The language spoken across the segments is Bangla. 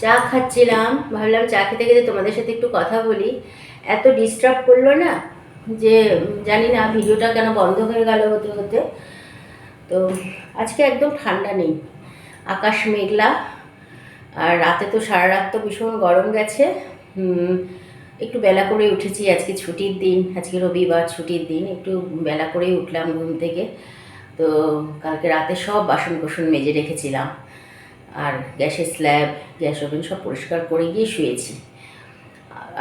চা খাচ্ছিলাম, ভাবলাম চা খেতে খেতে তোমাদের সাথে একটু কথা বলি। এত ডিস্টার্ব করল না যে, জানি না ভিডিওটা কেন বন্ধ হয়ে গেল হতে হতে। তো আজকে একদম ঠান্ডা নেই, আকাশ মেঘলা, আর রাতে তো সারা রাত তো ভীষণ গরম গেছে। একটু বেলা করে উঠেছি আজকে ছুটির দিন, আজকে রবিবার ছুটির দিন, একটু বেলা করেই উঠলাম ঘুম থেকে। তো কালকে রাতে সব বাসন কোসন মেজে রেখেছিলাম। আর গ্যাসের স্ল্যাব, গ্যাস ওভেন সব পরিষ্কার করে গিয়ে শুয়েছি।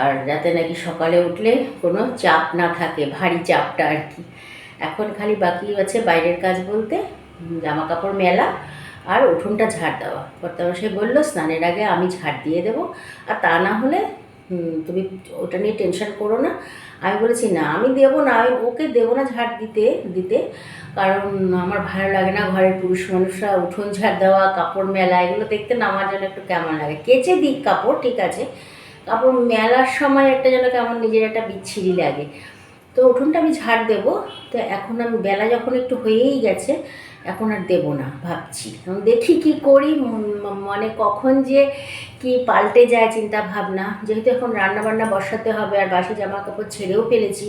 আর যাতে নাকি সকালে উঠলে কোনো চাপ না থাকে, ভারী চাপটা আর কি। এখন খালি বাকি আছে বাইরের কাজ বলতে জামা কাপড় মেলা আর উঠোনটা ঝাড় দেওয়া। কর্তামশাই বলল, স্নানের আগে আমি ঝাড় দিয়ে দেবো, আর তা না হলে তুমি ওটা নিয়ে টেনশন করো না। আমি বলেছি, না, আমি দেবো না, আমি ওকে দেবো না ঝাড় দিতে দিতে। কারণ আমার ভালো লাগে না ঘরের পুরুষ মানুষরা উঠোন ঝাড় দেওয়া, কাপড় মেলা, এগুলো দেখতে না, আমার যেন একটু কেমন লাগে। কেচে দিক কাপড়, ঠিক আছে। কাপড় মেলার সময় একটা যেন কেমন নিজের একটা বিচ্ছিরি লাগে। তো উঠোনটা আমি ঝাড় দেবো। তো এখন আমি বেলা যখন একটু হয়েই গেছে, এখন আর দেবো না, ভাবছি। দেখি কি করি মানে কখন যে কি পাল্টে যায় চিন্তা ভাবনা যেহেতু এখন রান্না বান্না বসাতে হবে আর বাসি জামা কাপড় ছেড়েও ফেলেছি,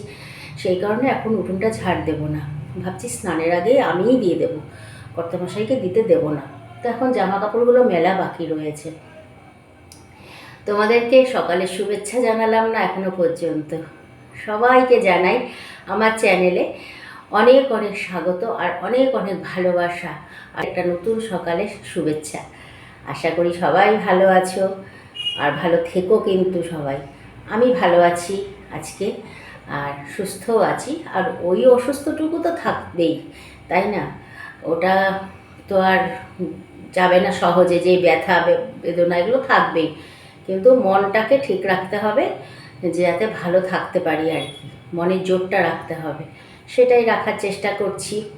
সেই কারণে এখন উঠোনটা ঝাড় দেবো না। ভাবছি স্নানের আগেই আমিই দিয়ে দেবো, কর্তামশাইকে দিতে দেবো না। তো এখন জামা কাপড়গুলো মেলা বাকি রয়েছে। তোমাদেরকে সকালে শুভেচ্ছা জানালাম না এখনও পর্যন্ত। সবাইকে জানাই আমার চ্যানেলে অনেক অনেক স্বাগত আর অনেক অনেক ভালোবাসা আর একটা নতুন সকালে শুভেচ্ছা। আশা করি সবাই ভালো আছো আর ভালো থেকো কিন্তু সবাই। আমি ভালো আছি আজকে আর সুস্থও আছি আর ওই অসুস্থটুকু তো থাকবেই, তাই না? ওটা তো আর যাবে না সহজে যে ব্যথা বেদনা এগুলো থাকবেই। কিন্তু মনটাকে ঠিক রাখতে হবে যে যাতে ভালো থাকতে পারি আর কি। মনের জোরটা রাখতে হবে। সেটাই রাখার চেষ্টা করছি।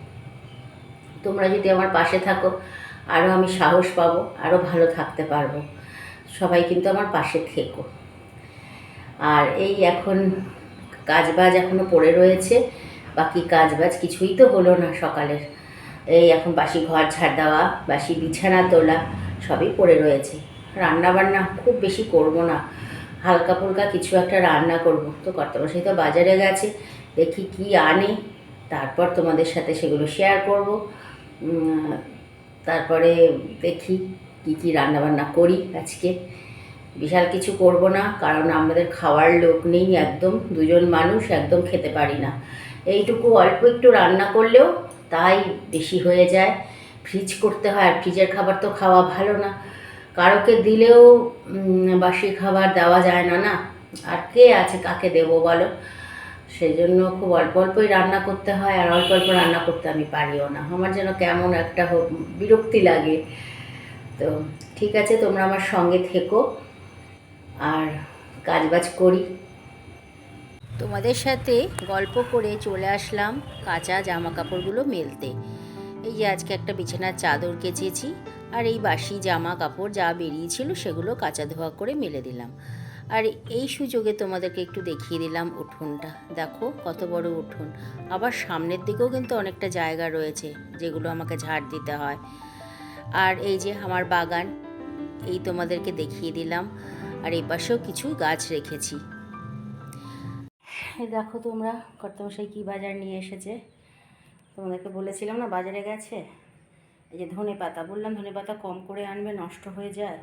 তোমরা যদি আমার পাশে থাকো আরও আমি সাহস পাবো আরও ভালো থাকতে পারব। সবাই কিন্তু আমার পাশে থেকো। আর এই এখন কাজবাজ এখনও পড়ে রয়েছে। বাকি কাজবাজ কিছুই তো হলো না সকালের। এই এখন বাসি ঘর ঝাড় দেওয়া, বাসি বিছানা তোলা সবই পড়ে রয়েছে। রান্না বান্না খুব বেশি করব না। হালকা ফুলকা কিছু একটা রান্না করব। তো কর্তামশাই তো বাজারে গেছে, দেখি কি আনে। তারপর তোমাদের সাথে সেগুলো শেয়ার করব। তারপরে দেখি কি কি রান্না বান্না করি আজকে। বিশাল কিছু করব না, কারণ আমাদের খাওয়ার লোক নেই একদম, দুজন মানুষ একদম খেতে পারি না। এইটুকু অল্প একটু রান্না করলেও তাই বেশি হয়ে যায়। ফ্রিজ করতে হয়, আর ফ্রিজের খাবার তো খাওয়া ভালো না। কারোকে দিলেও বাসি খাবার দেওয়া যায় না না? আর কে আছে কাকে দেবো বলো? সেই জন্য খুব অল্প অল্পই রান্না করতে হয়, আর অল্প অল্প রান্না করতে আমি পারিও না। আমার যেন কেমন একটা বিরক্তি লাগে। তো ঠিক আছে, তোমরা আমার সঙ্গে থেকো, আর কাজবাজ করি। তোমাদের সাথে গল্প করে চলে আসলাম কাঁচা জামা কাপড়গুলো মেলতে। এই যে আজকে একটা বিছানার চাদর কেচেছি আর এই বাসি জামা কাপড় যা বেরিয়েছিল সেগুলো কাঁচা ধোয়া করে মেলে দিলাম। আর এই সুযোগে তোমাদেরকে একটু দেখিয়ে দিলাম উঠোনটা। দেখো কত বড় উঠোন। আবার সামনের দিকেও কিন্তু অনেকটা জায়গা রয়েছে যেগুলো আমাকে ঝাড় দিতে হয়। আর এই যে আমার বাগান, এই তোমাদেরকে দেখিয়ে দিলাম। আর এই পাশেও কিছু গাছ রেখেছি। দেখো তোমরা, কর্তমশাই কী বাজার নিয়ে এসেছে? তোমাদেরকে বলেছিলাম না বাজারে গেছে? এই যে ধনে পাতা, বললাম ধনে পাতা কম করে আনবে, নষ্ট হয়ে যায়।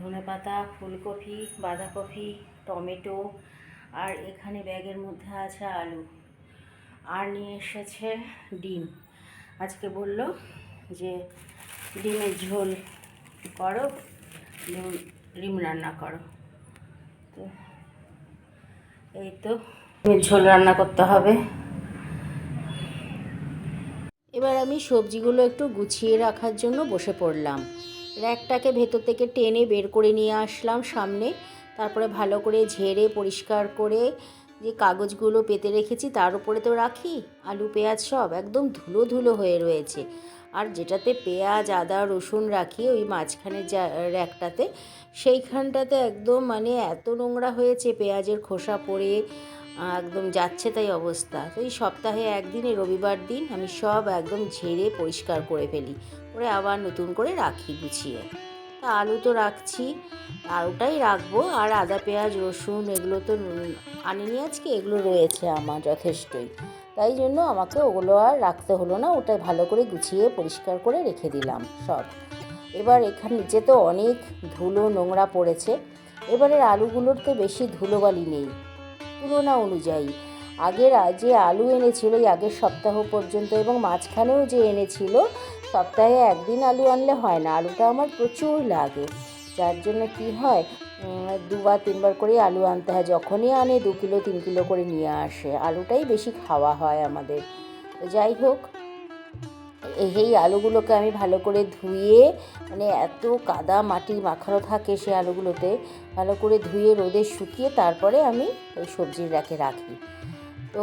ধনে পাতা, ফুলকপি, বাঁধাকপি, টমেটো আর এখানে ব্যাগের মধ্যে আছে আলু। আর নিয়ে এসেছে ডিম। আজকে বলল যে ডিমের ঝোল করো, ডিম ডিম রান্না করো। তো এই তো, ডিমের ঝোল রান্না করতে হবে এবার আমি সবজিগুলো একটু গুছিয়ে রাখার জন্য বসে পড়লাম। র্যাকটাকে ভেতর থেকে টেনে বের করে নিয়ে আসলাম সামনে। তারপরে ভালো করে ঝেড়ে পরিষ্কার করে যে কাগজগুলো পেতে রেখেছি তার উপরে তো রাখি। আলু, পেঁয়াজ সব একদম ধুলো ধুলো হয়ে রয়েছে। আর যেটাতে পেঁয়াজ, আদা, রসুন রাখি, ওই মাঝখানের যা র্যাকটাতে, সেইখানটাতে একদম মানে এত নোংরা হয়েছে পেঁয়াজের খোসা পড়ে একদম যাচ্ছে তাই অবস্থা। তো এই সপ্তাহে একদিনে রবিবার দিন আমি সব একদম ঝেড়ে পরিষ্কার করে ফেলি। করে আবার নতুন করে রাখি গুছিয়ে। তা আলু তো রাখছি, আলুটাই রাখব, আর আদা, পেঁয়াজ, রসুন এগুলো তো আনিনি আজকে, এগুলো রয়েছে আমার যথেষ্টই। তাই জন্য আমাকে ওগুলো আর রাখতে হলো না, ওটা ভালো করে গুছিয়ে পরিষ্কার করে রেখে দিলাম সব। এবার এখানে নিচে তো অনেক ধুলো নোংরা পড়েছে। এবারের আলুগুলোর তো বেশি ধুলোবালি নেই। তুলনা অনুযায়ী। আগের যে আলু এনেছিল এই আগের সপ্তাহ পর্যন্ত এবং মাঝখানেও যে এনেছিল, সপ্তাহে একদিন আলু আনলে হয় না। আলুটা আমার প্রচুর লাগে। যার জন্য কি হয় দুবার, তিনবার করে আলু আনতে হয়। যখনই আনে, দু কিলো, তিন কিলো করে নিয়ে আসে। আলুটাই বেশি খাওয়া হয় আমাদের। যাই হোক এই আলুগুলোকে আমি ভালো করে ধুয়ে মানে এত কাদা মাটি মাখানো থাকে সে আলুগুলোতে, ভালো করে ধুয়ে রোদে শুকিয়ে তারপরে আমি ওই সবজির র্যাকে রাখি। তো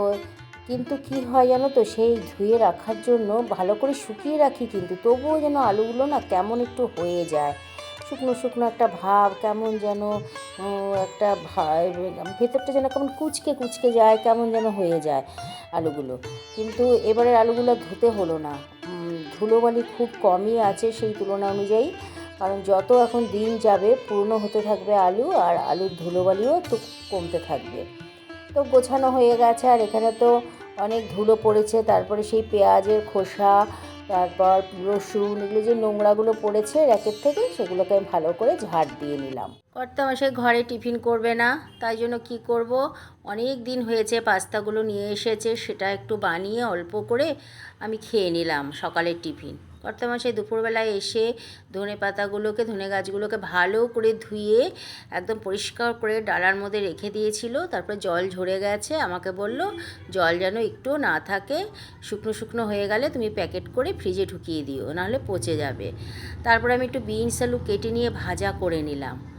কিন্তু কি হয় জানো তো, সেই ধুয়ে রাখার জন্য ভালো করে শুকিয়ে রাখি কিন্তু তবুও যেন আলুগুলো না কেমন একটু হয়ে যায়। শুকনো শুকনো একটা ভাব, কেমন যেন একটা ভেতরটা যেন কেমন কুচকে কুচকে যায়, কেমন যেন হয়ে যায় আলুগুলো। কিন্তু এবারের আলুগুলো ধুতে হলো না। ধুলোবালি খুব কমই আছে সেই তুলনা অনুযায়ী। কারণ যত এখন দিন যাবে, পুরনো হতে থাকবে আলু আর আলুর ধুলোবালিও একটু কমতে থাকবে। তো গোছানো হয়ে গেছে আর এখানে তো অনেক ধুলো পড়েছে। তারপরে সেই পেঁয়াজের খোসা তারপর রসুন এগুলো যে নোংরাগুলো পড়েছে র্যাকের থেকে, সেগুলোকে আমি ভালো করে ঝাড় দিয়ে নিলাম। কর্তামশাই ঘরে টিফিন করবে না, তাই জন্য কি করব? অনেক দিন হয়েছে পাস্তাগুলো নিয়ে এসেছে, সেটা একটু বানিয়ে অল্প করে আমি খেয়ে নিলাম সকালের টিফিন। কর্তামশাই দুপুরবেলায় এসে ধনে পাতাগুলোকে, ধনে গাছগুলোকে ভালো করে ধুয়ে একদম পরিষ্কার করে ডালার মধ্যে রেখে দিয়েছিল। তারপরে জল ঝরে গেছে। আমাকে বলল, জল যেন একটু না থাকে, শুকনো শুকনো হয়ে গেলে তুমি প্যাকেট করে ফ্রিজে ঢুকিয়ে দিও, নাহলে পচে যাবে। তারপরে আমি একটু বিনস আলু কেটে নিয়ে ভাজা করে নিলাম।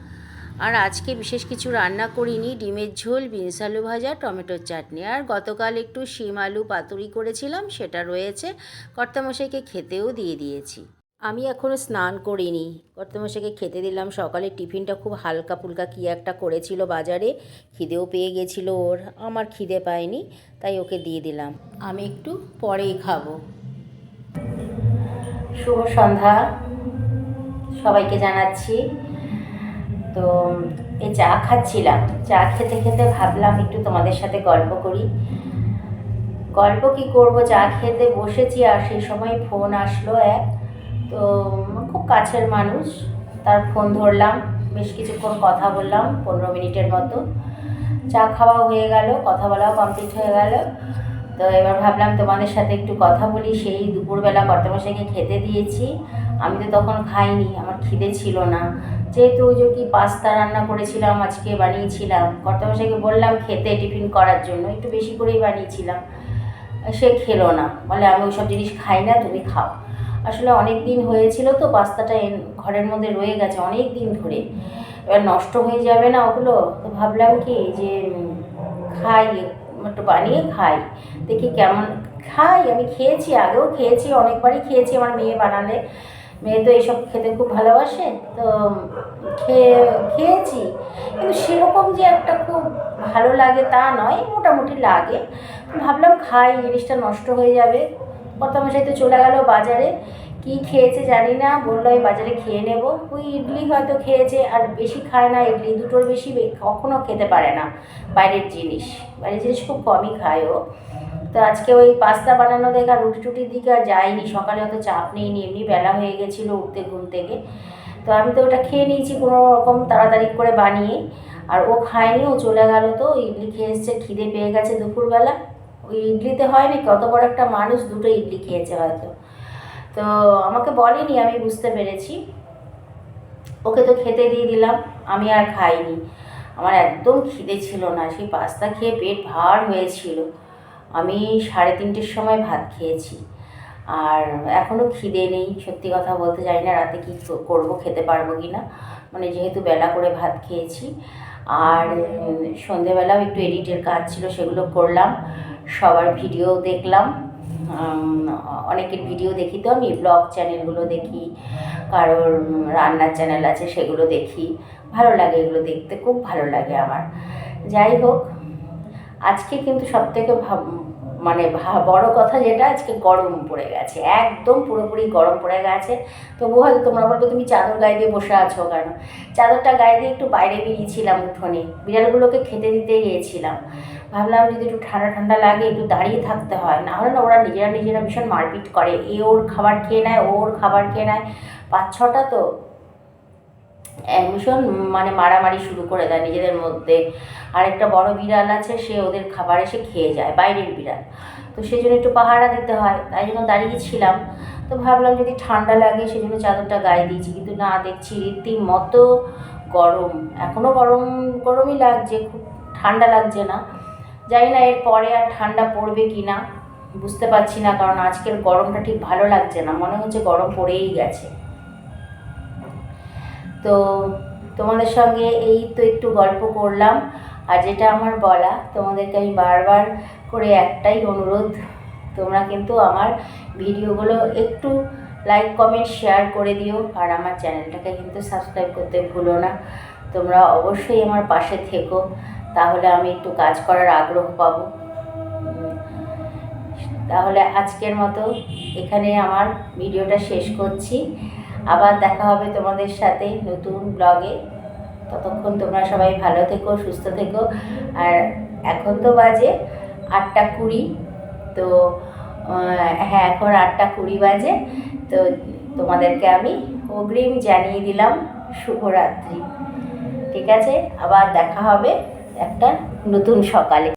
আর আজকে বিশেষ কিছু রান্না করিনি। ডিমের ঝোল বিনস আলু ভাজা, টমেটোর চাটনি। আর গতকাল একটু শিম আলু পাতুরি করেছিলাম, সেটা রয়েছে। কর্তামশাইকে খেতেও দিয়ে দিয়েছি। আমি এখনও স্নান করিনি। কর্তামশাইকে খেতে দিলাম সকালে। টিফিনটা খুব হালকা ফুলকা কী একটা করেছিল বাজারে। খিদেও পেয়ে গেছিল ওর। আমার খিদে পায়নি, তাই ওকে দিয়ে দিলাম। আমি একটু পরেই খাব। শুভ সন্ধ্যা। সবাইকে জানাচ্ছি। তো, এই চা খাচ্ছিলাম। চা খেতে খেতে ভাবলাম একটু তোমাদের সাথে গল্প করি। গল্প কি করব? চা খেতে বসেছি আর সেই সময় ফোন আসলো এক। তো, খুব কাছের মানুষ। তার ফোন ধরলাম, বেশ কিছুক্ষণ কথা বললাম, পনেরো মিনিটের মতো। চা খাওয়া হয়ে গেল, কথা বলাও কমপ্লিট হয়ে গেল। তো এবার ভাবলাম তোমাদের সাথে একটু কথা বলি। সেই দুপুরবেলা কর্তামশাইকে খেতে দিয়েছি। আমি তো তখন খাইনি, আমার খিদে ছিল না। যেহেতু ওই যে কি পাস্তা রান্না করেছিলাম, আজকে বানিয়েছিলাম, কর্তামশাইকে বললাম খেতে টিফিন করার জন্য, একটু বেশি করেই বানিয়েছিলাম। সে খেলো না, বলে আমি ওইসব জিনিস খাই না, তুমি খাও। আসলে অনেক দিন হয়েছিল তো, পাস্তাটা ঘরের মধ্যে রয়ে গেছে অনেক দিন ধরে। এবার নষ্ট হয়ে যাবে না ওগুলো? তো ভাবলাম কি যে খাই, একটু বানিয়ে খাই। দেখি কেমন, খাই, আমি খেয়েছি, আগেও খেয়েছি, অনেকবারই খেয়েছি, আমার মেয়ে বানালে। মেয়ে তো এইসব খেতে খুব ভালোবাসে, তো খেয়ে, খেয়েছি। কিন্তু সেরকম যে একটা খুব ভালো লাগে তা নয়, মোটামুটি লাগে। ভাবলাম খাই, জিনিসটা নষ্ট হয়ে যাবে। কর্তামশাই তো চলে গেল বাজারে। কি খেয়েছে জানি না, বলল আমি বাজারে খেয়ে নেব। ওই ইডলি হয়তো খেয়েছে, আর বেশি খায় না, ইডলি দুটোর বেশি বে- কখনো খেতে পারে না। বাইরের জিনিস বাইরের জিনিস খুব কমই খায় ও। তো আজকে ওই পাস্তা বানানো দেখে আর রুটি টুটির দিকে আর যাইনি। সকালে অত চাপ নেইনি, এমনি বেলা হয়ে গেছিল উঠতে ঘুম থেকে। তো আমি তো ওটা খেয়ে নিয়েছি কোনো রকম তাড়াতাড়ি করে বানিয়ে। আর ও খায়নি, ও চলে গেল তো ইডলি খেয়ে এসছে, খিদে পেয়ে গেছে দুপুরবেলা। ওই ইডলিতে হয়নি, কত বড় একটা মানুষ দুটো ইডলি খেয়েছে হয়তো। তো আমাকে বলেনি, আমি বুঝতে পেরেছি। ওকে তো খেতে দিয়ে দিলাম, আমি আর খাইনি। আমার একদম খিদে ছিল না, সেই পাস্তা খেয়ে পেট ভার হয়েছিল। আমি সাড়ে তিনটের সময় ভাত খেয়েছি। আর এখনও খিদে নেই, সত্যি কথা বলতে জানি না রাতে কী করব, খেতে পারব কি না মানে যেহেতু বেলা করে ভাত খেয়েছি। আর সন্ধেবেলাও একটু এডিটের কাজ ছিল, সেগুলো করলাম। সবার ভিডিও দেখলাম। অনেকের ভিডিও দেখি তো আমি, ব্লগ চ্যানেলগুলো দেখি। কারোর রান্নার চ্যানেল আছে, সেগুলো দেখি। ভালো লাগে এগুলো দেখতে, খুব ভালো লাগে আমার। যাই হোক, আজকে কিন্তু সব থেকে মানে বড় কথা যেটা, আজকে গরম পড়ে গেছে। একদম পুরোপুরি গরম পড়ে গেছে। তবু হয়তো তোমরা বলবে, তুমি চাদর গায়ে দিয়ে বসে আছো কেন? চাদরটা গায়ে দিয়ে একটু বাইরে বেরিয়েছিলাম উঠোনে। বিড়ালগুলোকে খেতে দিতে গিয়েছিলাম। ভাবলাম যদি একটু ঠান্ডা ঠান্ডা লাগে, একটু দাঁড়িয়ে থাকতে হয়। না হলে না, ওরা নিজেরা নিজেরা ভীষণ মারপিট করে। এ ওর খাবার খেয়ে নেয় ওর খাবার খেয়ে নেয়। পাঁচ ছটা তো। ভীষণ মানে মারামারি শুরু করে দেয় নিজেদের মধ্যে। আরেকটা বড় বিড়াল আছে, সে ওদের খাবার এসে খেয়ে যায়, বাইরের বিড়াল। তো সেই জন্য একটু পাহারা দিতে হয়, তাই জন্য দাঁড়িয়েছিলাম তো ভাবলাম যদি ঠান্ডা লাগে সেই জন্য চাদরটা গায়ে দিয়েছি, কিন্তু না, দেখছি রীতিমতো গরম। এখনও গরম, গরমই লাগছে, খুব ঠান্ডা লাগছে না। জানি না এর পরে আর ঠান্ডা পড়বে কি না, বুঝতে পারছি না, কারণ আজকের গরমটা ঠিক ভালো লাগছে না। মনে হচ্ছে গরম পড়েই গেছে। তো তোমাদের সঙ্গে এই তো একটু গল্প করলাম, আর যেটা আমার বলা, তোমাদেরকে আমি বারবার করে একটাই অনুরোধ, তোমরা কিন্তু আমার ভিডিওগুলো একটু লাইক কমেন্ট শেয়ার করে দিও, আর আমার চ্যানেলটাকে কিন্তু সাবস্ক্রাইব করতে ভুলো না। তোমরা অবশ্যই আমার পাশে থেকো, তাহলে আমি একটু কাজ করার আগ্রহ পাবো। তাহলে আজকের মতো এখানে আমার ভিডিওটা শেষ করছি। আবার দেখা হবে তোমাদের সাথে নতুন ব্লগে। ততক্ষণ তোমরা সবাই ভালো থেকো, সুস্থ থেকো। আর এখন তো বাজে আটটা কুড়ি, তো হ্যাঁ এখন আটটা কুড়ি বাজে। তো তোমাদেরকে আমি অগ্রিম জানিয়ে দিলাম শুভরাত্রি। ঠিক আছে? আবার দেখা হবে একটা নতুন সকালে।